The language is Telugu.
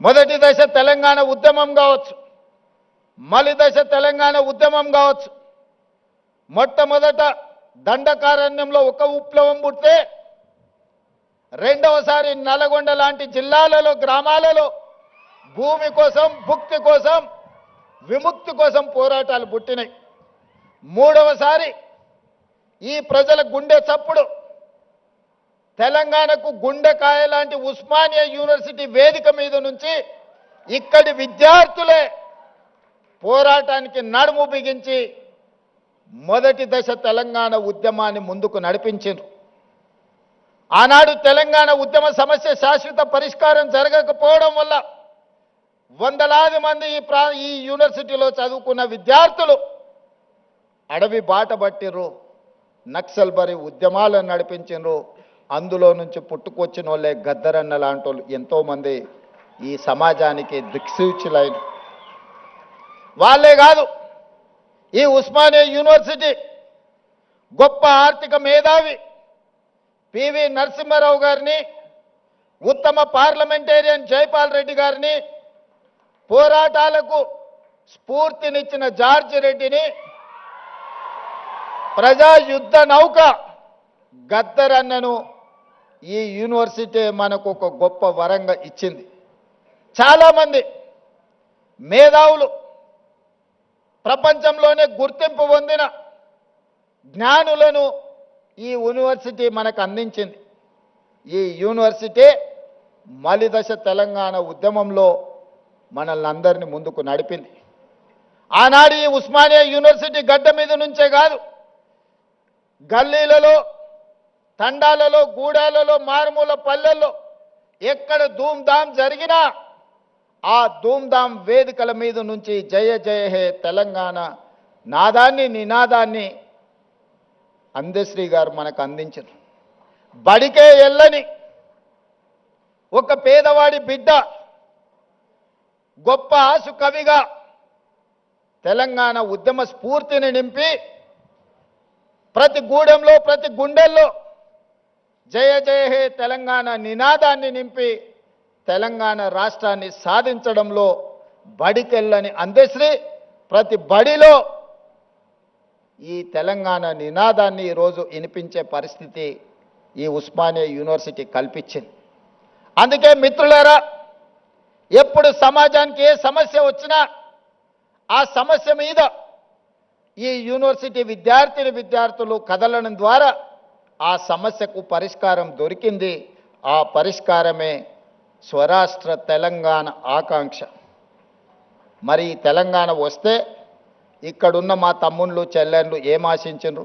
మొదటి దశ తెలంగాణ ఉద్యమం కావచ్చు. మలి దశ తెలంగాణ ఉద్యమం కావచ్చు. మొట్టమొదట దండకారణ్యంలో ఒక విప్లవం పుడితే రెండవసారి నల్గొండ లాంటి జిల్లాలలో గ్రామాలలో భూమి కోసం భుక్తి కోసం విముక్తి కోసం పోరాటాలు పుట్టినాయి. మూడవసారి ఈ ప్రజల గుండె చప్పుడు తెలంగాణకు గుండెకాయ లాంటి ఉస్మానియా యూనివర్సిటీ వేదిక మీద నుంచి ఇక్కడి విద్యార్థులే పోరాటానికి నడుము బిగించి మొదటి దశ తెలంగాణ ఉద్యమాన్ని ముందుకు నడిపించారు ఆనాడు తెలంగాణ ఉద్యమ సమస్య శాశ్వత పరిష్కారం జరగకపోవడం వల్ల వందలాది మంది ఈ ప్రా ఈ యూనివర్సిటీలో చదువుకున్న విద్యార్థులు అడవి బాట పట్టిర్రు నక్సల్ బరి ఉద్యమాలను నడిపించిండ్రు. అందులో నుంచి పుట్టుకొచ్చిన వాళ్ళే గద్దరన్న లాంటి వాళ్ళు ఎంతోమంది ఈ సమాజానికి దిక్సూచులైన వాళ్ళే కాదు. ఈ ఉస్మానియా యూనివర్సిటీ గొప్ప ఆర్థిక మేధావి పివి నరసింహారావు గారిని ఉత్తమ పార్లమెంటేరియన్ జైపాల్ రెడ్డి గారిని పోరాటాలకు స్ఫూర్తినిచ్చిన జార్జ్ రెడ్డిని ప్రజా యుద్ధ నౌక గద్దరన్నను ఈ యూనివర్సిటీ మనకు ఒక గొప్ప వరంగా ఇచ్చింది. చాలామంది మేధావులు ప్రపంచంలోనే గుర్తింపు పొందిన జ్ఞానులను ఈ యూనివర్సిటీ మనకు అందించింది. ఈ యూనివర్సిటీ మలిదశ తెలంగాణ ఉద్యమంలో మనల్ని అందరినీ ముందుకు నడిపింది. ఆనాడు ఈ ఉస్మానియా యూనివర్సిటీ గడ్డ మీద నుంచే కాదు గల్లీలలో తండాలలో గూడాలలో మారుమూల పల్లెల్లో ఎక్కడ ధూమ్ధామ్ జరిగినా ఆ ధూమ్ధామ్ వేదికల మీద నుంచి జయ జయ హే తెలంగాణ నాదాన్ని నినాదాన్ని అందశ్రీ గారు మనకు అందించారు. బడికే ఎల్లని ఒక పేదవాడి బిడ్డ గొప్ప ఆసు కవిగా తెలంగాణ ఉద్యమ స్ఫూర్తిని నింపి ప్రతి గూడెంలో ప్రతి గుండెల్లో జయ జయ హే తెలంగాణ నినాదాన్ని నింపి తెలంగాణ రాష్ట్రాన్ని సాధించడంలో బడికెళ్ళని అందశ్రీ. ప్రతి బడిలో ఈ తెలంగాణ నినాదాన్ని ఈరోజు వినిపించే పరిస్థితి ఈ ఉస్మానియా యూనివర్సిటీ కల్పించింది. అందుకే మిత్రులారా ఎప్పుడు సమాజానికి ఏ సమస్య వచ్చినా ఆ సమస్య మీద ఈ యూనివర్సిటీ విద్యార్థిని విద్యార్థులు కదలడం ద్వారా ఆ సమస్యకు పరిష్కారం దొరికింది. ఆ పరిష్కారమే స్వరాష్ట్ర తెలంగాణ ఆకాంక్ష. మరి తెలంగాణ వస్తే ఇక్కడున్న మా తమ్ముళ్ళు చెల్లెళ్ళు ఏం ఆశించరు